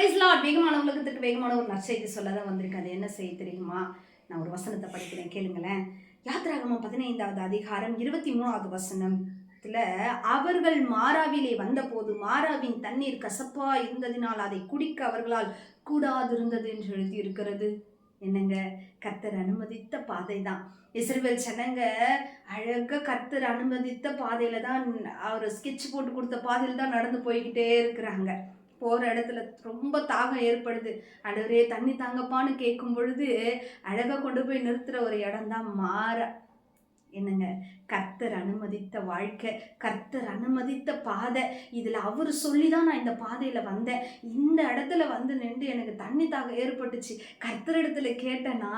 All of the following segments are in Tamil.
பிரைஸ்லாட் வேகமான உலகத்துக்கு வேகமான ஒரு நற்செய்தி சொல்ல தான் வந்திருக்கு. அது என்ன செய்ய தெரியுமா? நான் ஒரு வசனத்தை படிக்கிறேன். கேளுங்களேன். யாத்ராகமம் பதினைந்தாவது அதிகாரம் இருபத்தி மூணாவது வசனம் அவர்கள் மாறாவிலே வந்தபோது மாறாவின் தண்ணீர் கசப்பா இருந்ததினால் அதை குடிக்க அவர்களால் கூடாதிருந்தது என்று எழுதி இருக்கிறது என்னங்க? கர்த்தர் அனுமதித்த பாதை தான் இஸ்ரவேல் ஜனங்க அழகாக கர்த்தர் அனுமதித்த பாதையில தான் அவர் ஸ்கெட்ச் போட்டு கொடுத்த பாதையில் தான் நடந்து போய்கிட்டே இருக்கிறாங்க. போகிற இடத்துல ரொம்ப தாகம் ஏற்படுது. அடவரே தண்ணி தாங்கப்பான்னு கேட்கும் பொழுது அழகாக கொண்டு போய் நிறுத்துகிற ஒரு இடம் தான் மாற. என்னங்க கர்த்தர் அனுமதித்த வாழ்க்கை கர்த்தர் அனுமதித்த பாதை. இதில் அவர் சொல்லி தான் நான் இந்த பாதையில் வந்தேன். இந்த இடத்துல வந்து நின்று எனக்கு தண்ணி தாக ஏற்பட்டுச்சு. கர்த்தர் இடத்துல கேட்டேன்னா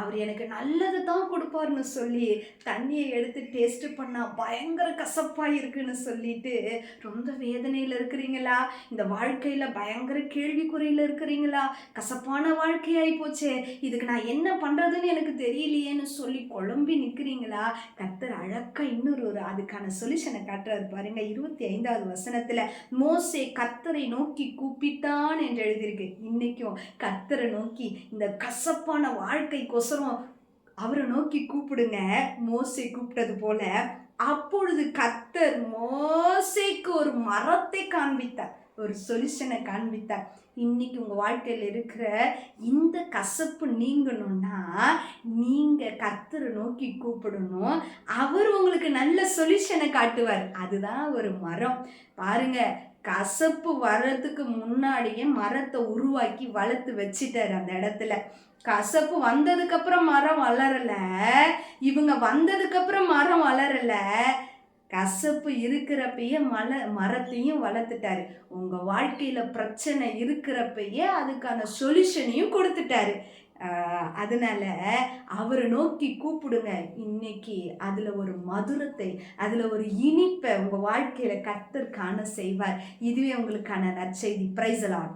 அவர் எனக்கு நல்லது தான் கொடுப்பாருன்னு சொல்லி தண்ணியை எடுத்து டேஸ்ட் பண்ணால் பயங்கர கசப்பாக இருக்குன்னு சொல்லிட்டு ரொம்ப வேதனையில் இருக்கிறீங்களா? இந்த வாழ்க்கையில் பயங்கர கேள்விக்குறையில் இருக்கிறீங்களா? கசப்பான வாழ்க்கையாகி போச்சே. இதுக்கு நான் என்ன பண்ணுறதுன்னு எனக்கு தெரியலையேன்னு சொல்லி குழம்பி நிற்கிறீங்களா கர்த்தர் அழக்க இன்னொரு ஒரு அதுக்கான சொல்யூஷனை காட்டுறாரு பாருங்க. இருபத்தி ஐந்தாவது வசனத்துல மோசே கர்த்தரை நோக்கி கூப்பிட்டான் என்று எழுதியிருக்கு. இன்னைக்கும் கர்த்தரை நோக்கி இந்த கசப்பான வாழ்க்கைக்கொசரம் அவரை நோக்கி கூப்பிடுங்க. மோசே கூப்பிட்டது போல அப்பொழுது கர்த்தர் மோசைக்கு ஒரு மரத்தை காண்பித்தார். ஒரு சொல்யூஷனை காண்பித்தார் இன்னைக்கு உங்கள் வாழ்க்கையில் இருக்கிற இந்த கசப்பு நீங்கணும்னா நீங்கள் கத்தரை நோக்கி கூப்பிடணும். அவர் உங்களுக்கு நல்ல சொல்யூஷனை காட்டுவார். அதுதான் ஒரு மரம். பாருங்க கசப்பு வர்றதுக்கு முன்னாடியே மரத்தை உருவாக்கி வளர்த்து வச்சிட்டார் அந்த இடத்துல. கசப்பு வந்ததுக்கப்புறம் மரம் வளரல. இவங்க வந்ததுக்கப்புறம் மரம் வளரல. கசப்பு இருக்கிறப்பயே மல மரத்தையும் வளர்த்துட்டாரு. உங்கள் வாழ்க்கையில் பிரச்சனை இருக்கிறப்பயே அதுக்கான சொல்யூஷனையும் கொடுத்துட்டாரு. அதனால் அதனால அவரை நோக்கி கூப்பிடுங்க. இன்னைக்கு அதில் ஒரு மதுரத்தை அதில் ஒரு இனிப்பை உங்கள் வாழ்க்கையில் கத்தர் காண செய்வார். இதுவே உங்களுக்கான நற்செய்தி. பிரைசலான்